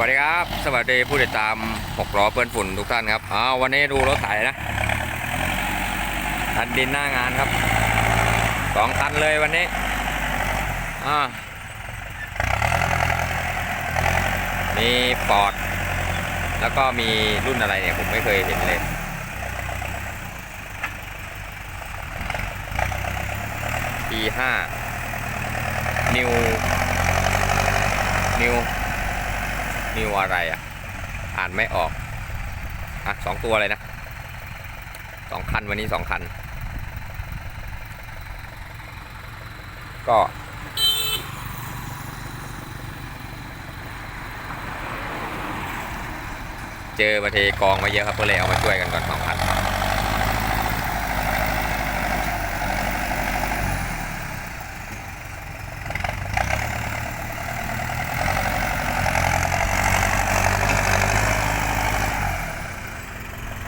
วัสดีครับ สวัสดีผู้ติดตามหกล้อเปื้อนฝุ่นทุกท่านครับอ้าววันนี้ดูรถไถนะดันดินหน้างานครับสองคันเลยวันนี้อ่ามีปอด แล้วก็มีรุ่นอะไรเนี่ย ผมไม่เคยเห็นเลย P5 นิวนิว นิวอะไรอะ อ่านไม่ออก อะสองตัวเลยนะสองคันวันนี้สองคัน ก็ เจอมาเทกองมาเยอะครับก็เลยเอามาช่วยกันก่อนสองคัน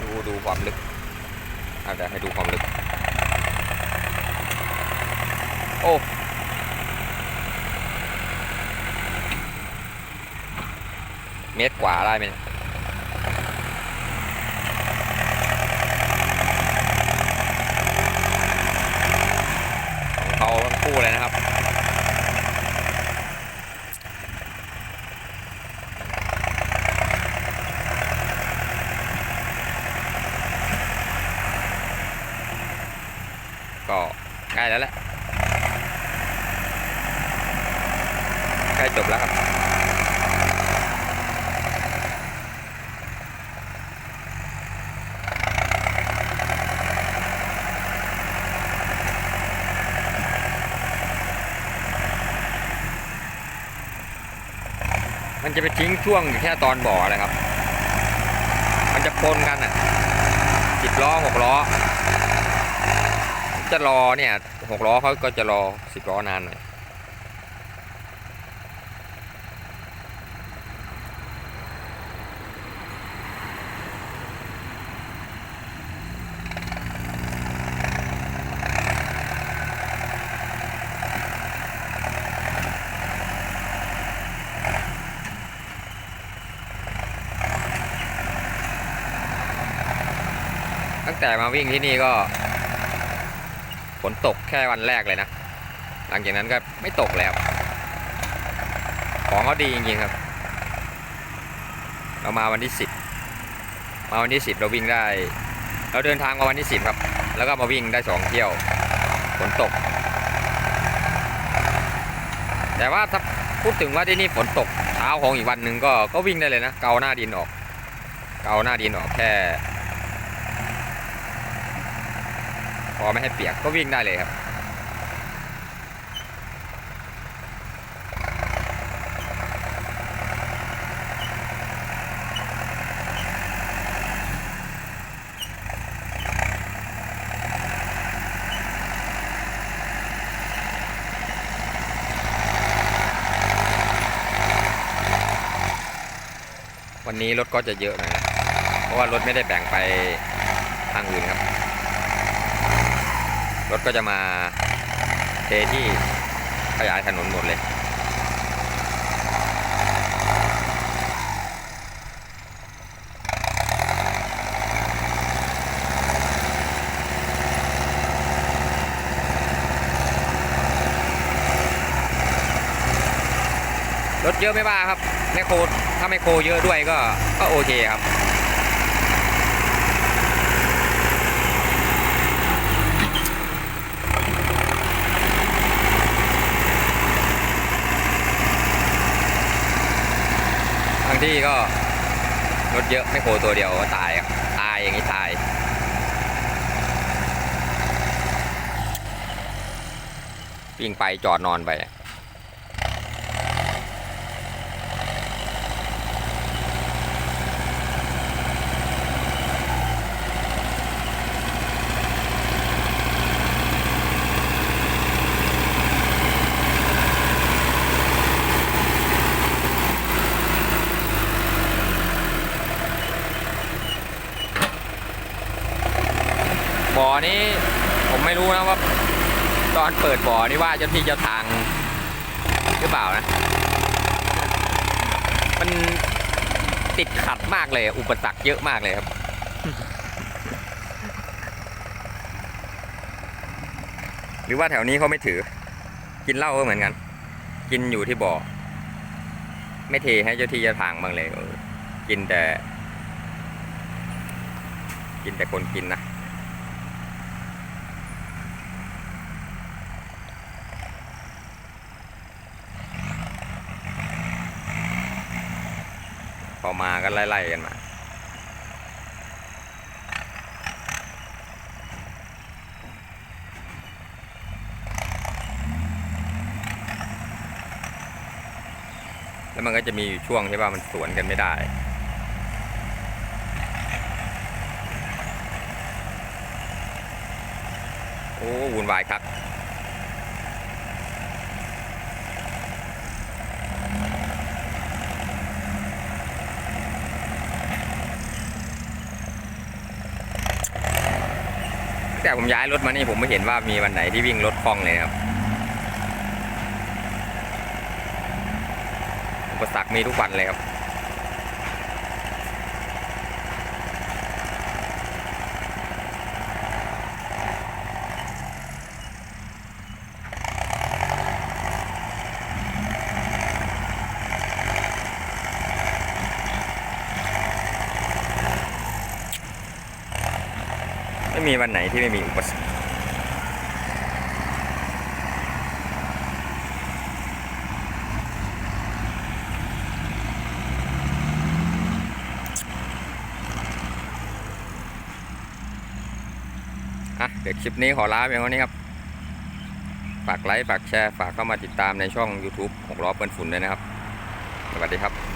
ดูดูความลึก อาจจะให้ดูความลึก โอ้เมตรกว่าได้ไหมเนี่ยของเขาทั้งคู่เลยนะครับ ก็ใกล้แล้วแหละใกล้จบแล้วครับ มันจะไปทิ้งช่วงอยู่แค่ตอนบ่อเลยครับ มันจะปนกันอะสิบล้อหกล้อ จะรอเนี่ยหกล้อเขาก็จะรอสิบล้อนานหน่อยตั้งแต่มาวิ่งที่นี่ก็ ฝนตกแค่วันแรกเลยนะ หลังจากนั้นก็ไม่ตกแล้ว ของเขาดีจริงๆครับ เรามาวันที่สิบมาวันที่สิบเราวิ่งได้ เราเดินทางมาวันที่สิบครับ แล้วก็มาวิ่งได้สองเที่ยวฝนตก แต่ว่าถ้าพูดถึงว่าที่นี่ฝนตกเช้าของอีกวันหนึ่งก็ก็วิ่งได้เลยนะ เกาหน้าดินออก เกาหน้าดินออกแค่ พอไม่ให้เปียกก็วิ่งได้เลยครับวันนี้รถก็จะเยอะหน่อยนะ เพราะว่ารถไม่ได้แบ่งไปทางอื่นครับ รถก็จะมาเทที่ขยายถนนหมดเลย รถเยอะไม่บ้าครับแมคโครถ้าแมคโครเยอะด้วยก็ก็โอเคครับางที่ก็รถเยอะไม่โครตัวเดียวก็ตายครับตายอย่างนี้ตาย วิ่งไปจอดนอนไป บ่อนี้ผมไม่รู้นะว่า ตอนเปิดบ่อนี่ว่าเจ้าที่เจ้าทางหรือเปล่านะ มันติดขัดมากเลยอุปสรรคเยอะมากเลยครับหรือว่าแถวนี้เขาไม่ถือ กินเหล้าก็เหมือนกัน กินอยู่ที่บ่อ ไม่เทให้เจ้าที่เจ้าทางบ้างเลย กินแต่ กินแต่คนกินนะ พอมาก็ไล่ๆกันมาแล้วมันก็จะมีอยู่ช่วงที่ว่ามันสวนกันไม่ได้โอ้วุ่นวายครับ แต่ผมย้ายรถมานี่ผมไม่เห็นว่ามีวันไหนที่วิ่งรถคล่องเลยครับอุปสรรคมีทุกวันเลยครับ ไม่มีวันไหนที่ไม่มีอุปสรรคอะเดี๋ยวคลิปนี้ขอลาเพียงเท่านี้ครับ ฝากไลค์ ฝากแชร์ ฝากเข้ามาติดตามในช่อง YouTube ของล้อเปิ้ลฝุ่นด้วยนะครับ สวัสดีครับ